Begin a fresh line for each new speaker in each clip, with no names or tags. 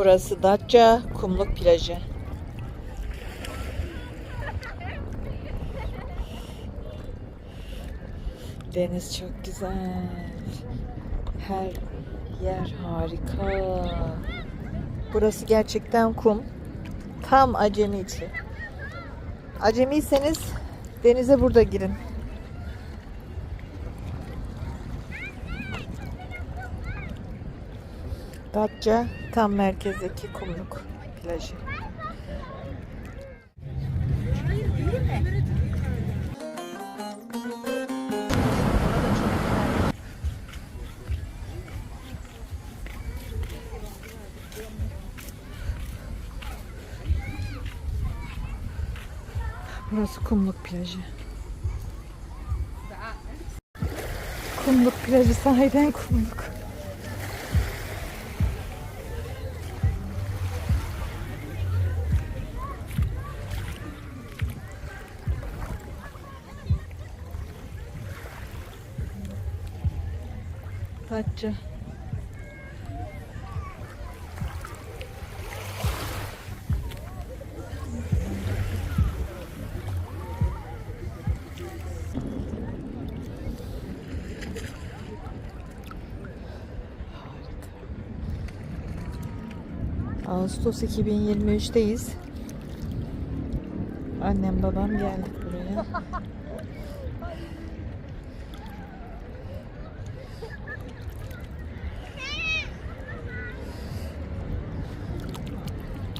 Burası Datça Kumluk Plajı. Deniz çok güzel. Her yer harika. Burası gerçekten kum. Tam acemi için. Acemiyseniz denize burada girin. Datça tam merkezdeki kumluk plajı. Burası kumluk plajı. Kumluk plajı sahiden kumluk. Datça. Ağustos 2023'teyiz. Annem babam geldik buraya.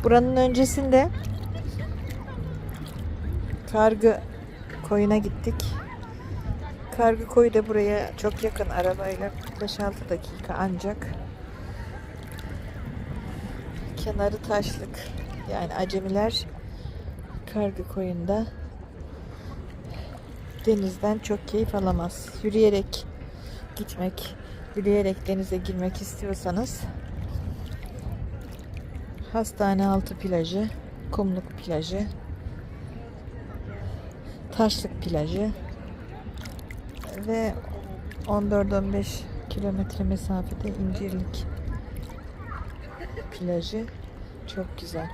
Buranın öncesinde Kargı koyuna gittik. Kargı koyu da buraya çok yakın arabayla 5-6 dakika ancak. Kenarı taşlık. Yani acemiler Kargı koyunda denizden çok keyif alamaz. Yürüyerek gitmek, yürüyerek denize girmek istiyorsanız Hastane altı plajı, kumluk plajı, taşlık plajı ve 14-15 kilometre mesafede İncirlik plajı çok güzel.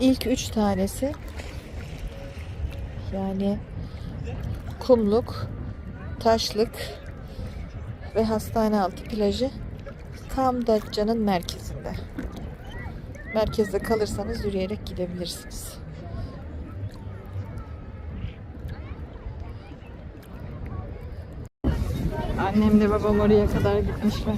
İlk üç tanesi yani kumluk, taşlık ve hastane altı plajı tam Datça'nın merkezinde. Merkezde kalırsanız yürüyerek gidebilirsiniz. Annemle babam oraya kadar gitmişler.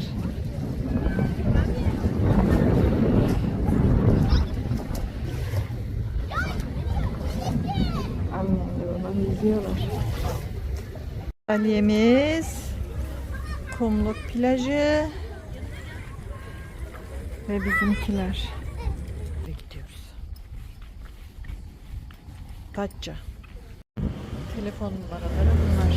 Annemle babam izliyorlar. Aliyemiz Kumluk plajı ve bizimkiler. Gidiyoruz. Datça. Telefon numaraları bunlar.